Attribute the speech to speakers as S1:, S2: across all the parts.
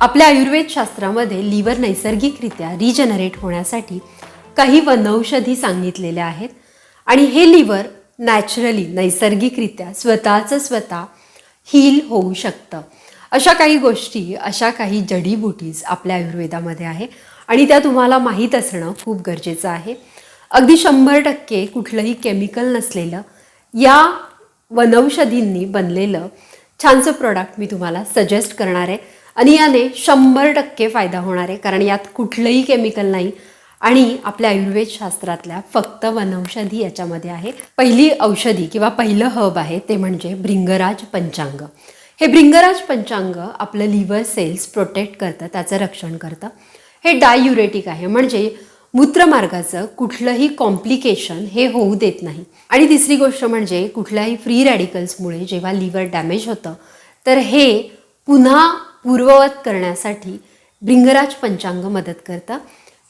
S1: आपल्या आयुर्वेद शास्त्रामध्ये लिव्हर नैसर्गिकरित्या रिजनरेट होण्यासाठी काही वनौषधी सांगितलेल्या आहेत. आणि हे लिव्हर नॅचरली नैसर्गिकरित्या स्वतःचं स्वतः हील होऊ शकतं. अशा काही गोष्टी अशा काही जडीबुटीज आपल्या आयुर्वेदामध्ये आहे. आणि त्या तुम्हाला माहीत असणं खूप गरजेचं आहे. अगदी शंभर टक्के कुठलंही केमिकल नसलेलं या वनौषधींनी बनलेलं छानसं प्रॉडक्ट मी तुम्हाला सजेस्ट करणार आहे. आणि याने शंभर टक्के फायदा होणार आहे कारण यात कुठलंही केमिकल नाही. आणि आपल्या आयुर्वेद शास्त्रातल्या फक्त वनौषधी याच्यामध्ये आहे. पहिली औषधी किंवा पहिलं हब आहे ते म्हणजे भृंगराज पंचांग. हे भृंगराज पंचांग आपलं लिव्हर सेल्स प्रोटेक्ट करतं त्याचं रक्षण करतं. हे डायुरेटिक आहे म्हणजे मूत्रमार्गाचं कुठलंही कॉम्प्लिकेशन हे होऊ देत नाही. आणि तिसरी गोष्ट म्हणजे कुठल्याही फ्री रॅडिकल्समुळे जेव्हा लिव्हर डॅमेज होतं तर हे पुन्हा पूर्ववत करण्यासाठी ब्रिंगराज पंचांग मदत करतं.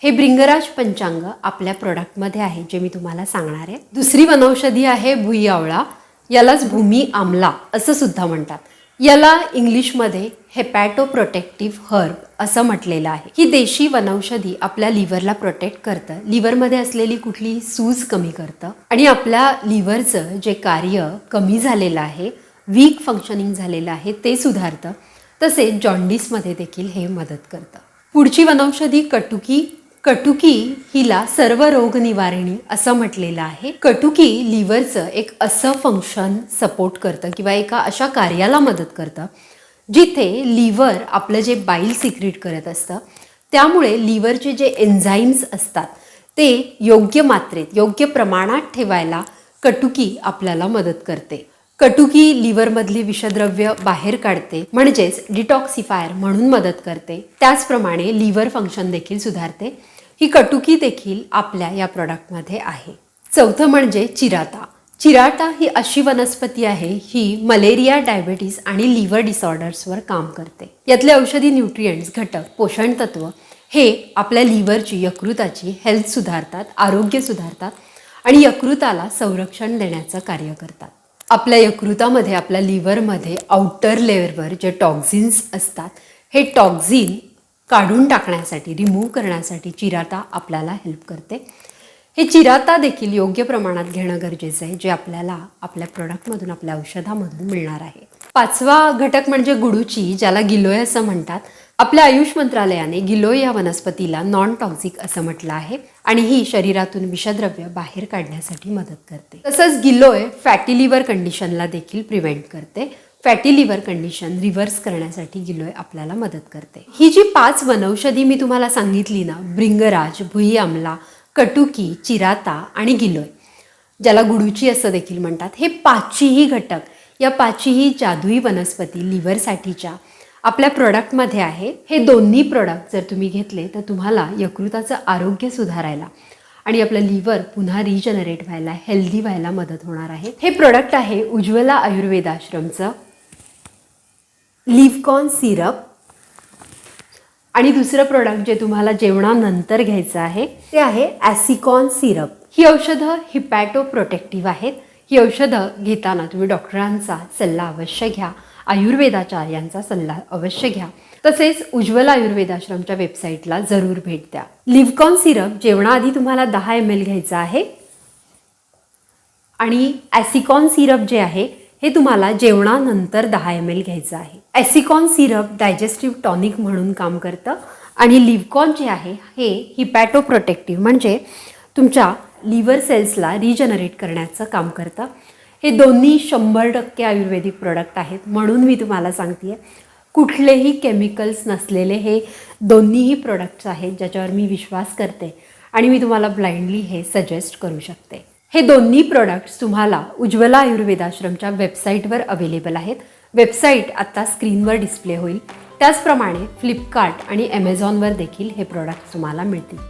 S1: हे ब्रिंगराज पंचांग आपल्या प्रोडक्टमध्ये आहे जे मी तुम्हाला सांगणार आहे. दुसरी वनौषधी आहे भुई आवळा. यालाच भूमी आमला असं सुद्धा म्हणतात. याला इंग्लिशमध्ये हेपॅटो प्रोटेक्टिव्ह हर्ब असं म्हटलेलं आहे. ही देशी वनौषधी आपल्या लिव्हरला प्रोटेक्ट करतं. लिव्हरमध्ये असलेली कुठलीही सूज कमी करतं. आणि आपल्या लिव्हरचं जे कार्य कमी झालेलं आहे वीक फंक्शनिंग झालेलं आहे ते सुधारतं. तसेच जॉन्डिसमध्ये देखील हे मदत करतं. पुढची वनौषधी कटुकी कटुकी हिला सर्व रोग निवारणी असं म्हटलेलं आहे. कटुकी लिव्हरचं एक असं फंक्शन सपोर्ट करतं किंवा एका अशा कार्याला मदत करतं जिथे लिव्हर आपलं जे बाईल सिक्रेट करत असतं त्यामुळे लिव्हरचे जे एन्झाईम्स असतात ते योग्य मात्रेत योग्य प्रमाणात ठेवायला कटुकी आपल्याला मदत करते. कटुकी लिव्हरमधली विषद्रव्य बाहेर काढते म्हणजेच डिटॉक्सिफायर म्हणून मदत करते. त्याचप्रमाणे लिव्हर फंक्शन देखील सुधारते. ही कटुकी देखील आपल्या या प्रॉडक्टमध्ये आहे. चौथं म्हणजे चिराता. चिराटा ही अशी वनस्पती आहे ही मलेरिया डायबेटीस आणि लिव्हर डिसऑर्डर्सवर काम करते. यातले औषधी न्यूट्रियंट्स घटक पोषण तत्व हे आपल्या लिव्हरची यकृताची हेल्थ सुधारतात आरोग्य सुधारतात आणि यकृताला संरक्षण देण्याचं कार्य करतात. आपल्या यकृतामध्ये आपल्या लिव्हरमध्ये आउटर लेअरवर जे टॉक्झिन्स असतात हे टॉक्झिन काढून टाकण्यासाठी रिमूव्ह करण्यासाठी चिराता आपल्याला हेल्प करते. हे चिराता देखील योग्य प्रमाणात घेणं गरजेचं आहे जे आपल्याला आपल्या प्रोडक्टमधून आपल्या औषधामधून मिळणार आहे. पाचवा घटक म्हणजे गुडूची ज्याला गिलोय असं म्हणतात. आपल्या आयुष मंत्रालयाने गिलोय या वनस्पतीला नॉन टॉक्झिक असं म्हटलं आहे आणि ही शरीरातून विषद्रव्य बाहेर काढण्यासाठी मदत करते. तसंच गिलोय फॅटी लिव्हर कंडिशनला देखील प्रिव्हेंट करते. फॅटी लिव्हर कंडिशन रिव्हर्स करण्यासाठी गिलोय आपल्याला मदत करते. ही जी पाच वनौषधी मी तुम्हाला सांगितली ना भृंगराज भुई आमला कटुकी चिराता आणि गिलोय ज्याला गुडूची असं देखील म्हणतात हे पाचहीही घटक या पाचही जादुई वनस्पती लिव्हरसाठीच्या आपल्या प्रॉडक्टमध्ये आहे. हे दोन्ही प्रोडक्ट जर तुम्ही घेतले तर तुम्हाला यकृताचं आरोग्य सुधारायला आणि आपलं लिव्हर पुन्हा रिजनरेट व्हायला हेल्दी व्हायला मदत होणार आहे. हे प्रोडक्ट आहे उज्ज्वला आयुर्वेदाश्रमचं लिव्हकॉन सिरप आणि दुसरं प्रोडक्ट जे तुम्हाला जेवणानंतर घ्यायचं आहे ते आहे ॲसिकॉन सिरप ही औषधं हिपॅटो प्रोटेक्टिव्ह आहेत. ही औषधं घेताना तुम्ही डॉक्टरांचा सल्ला अवश्य घ्या. आयुर्वेदाचार्यांचा सल्ला अवश्य घ्या. तसेच उज्ज्वल आयुर्वेदाश्रमच्या वेबसाईटला जरूर भेट द्या. लिव्हकॉन सिरप जेवणाआधी तुम्हाला दहा एम एल घ्यायचा आहे. आणि ॲसिकॉन सिरप जे आहे हे तुम्हाला जेवणानंतर दहा एम एल घ्यायचं आहे. ॲसिकॉन सिरप डायजेस्टिव्ह टॉनिक म्हणून काम करतं. आणि लिव्हकॉन जे आहे हे हिपॅटो प्रोटेक्टिव्ह म्हणजे तुमच्या लिव्हर सेल्सला रिजनरेट करण्याचं काम करतं. हे दोन्ही शंभर टक्के आयुर्वेदिक प्रोडक्ट आहेत. म्हणून मी तुम्हाला सांगते कुठलेही केमिकल्स नसलेले हे दोन्हीही प्रोडक्ट्स आहेत ज्याच्यावर मी विश्वास करते आणि मी तुम्हाला ब्लाइंडली हे सजेस्ट करू शकते. हे दोन्ही प्रोडक्ट्स तुम्हाला उज्ज्वला आयुर्वेदाश्रमच्या वेबसाईटवर अवेलेबल आहेत. वेबसाईट आत्ता स्क्रीनवर डिस्प्ले होईल. त्याचप्रमाणे फ्लिपकार्ट आणि ॲमेझॉनवर देखील हे प्रोडक्ट्स तुम्हाला मिळतील.